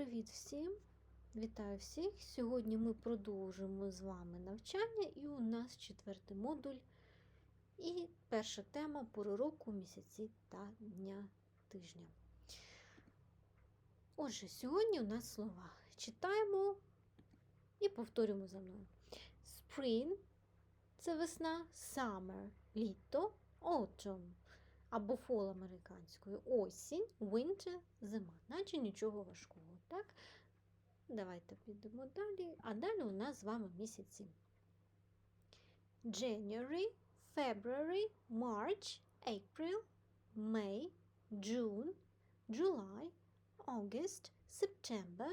Привіт всім! Вітаю всіх! Сьогодні ми продовжимо з вами навчання, і у нас четвертий модуль і перша тема пори року, місяці та дня тижня. Отже, сьогодні у нас слова. Читаємо і повторюємо за мною. Spring це весна, summer літо, autumn або fall американською, осінь, winter зима, наче нічого важкого. Так? Давайте підемо далі. А далі у нас з вами місяці. January, February, March, April, May, June, July, August, September,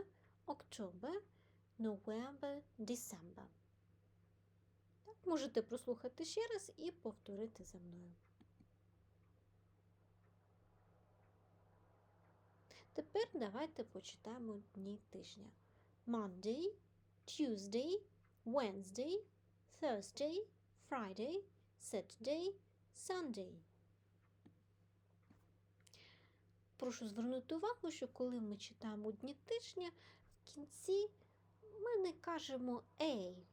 October, November, December. Так, можете прослухати ще раз і повторити за мною. Тепер давайте почитаємо дні тижня. Monday, Tuesday, Wednesday, Thursday, Friday, Saturday, Sunday. Прошу звернути увагу, що коли ми читаємо дні тижня, в кінці ми не кажемо «ей».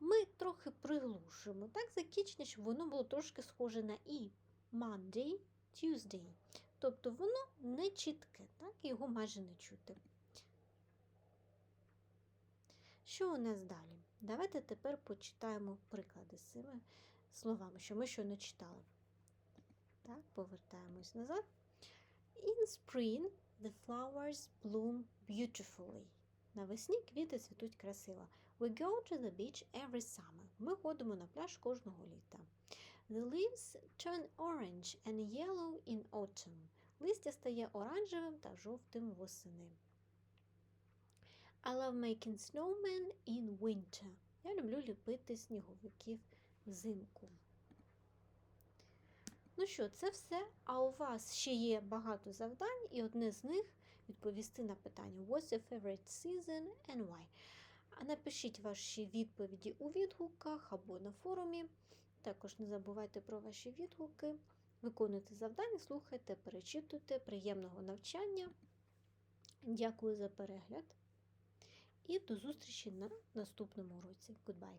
Ми трохи приглушимо. Так закінчення, щоб воно було трошки схоже на і. Monday, Tuesday. Тобто воно не чітке, так, його майже не чути. Що у нас далі? Давайте тепер почитаємо приклади з цими словами, що ми щойно читали. Так, повертаємось назад. In spring the flowers bloom beautifully. Навесні квіти цвітуть красиво. We go to the beach every summer. Ми ходимо на пляж кожного літа. The leaves turn orange and yellow in autumn. Листя стає оранжевим та жовтим восени. I love making snowmen in winter. Я люблю ліпити сніговиків взимку. Ну що, це все. А у вас ще є багато завдань, і одне з них відповісти на питання What's your favorite season and why? Напишіть ваші відповіді у відгуках або на форумі. Також не забувайте про ваші відгуки. Виконуйте завдання, слухайте, перечитуйте. Приємного навчання. Дякую за перегляд. І до зустрічі на наступному уроці. Goodbye!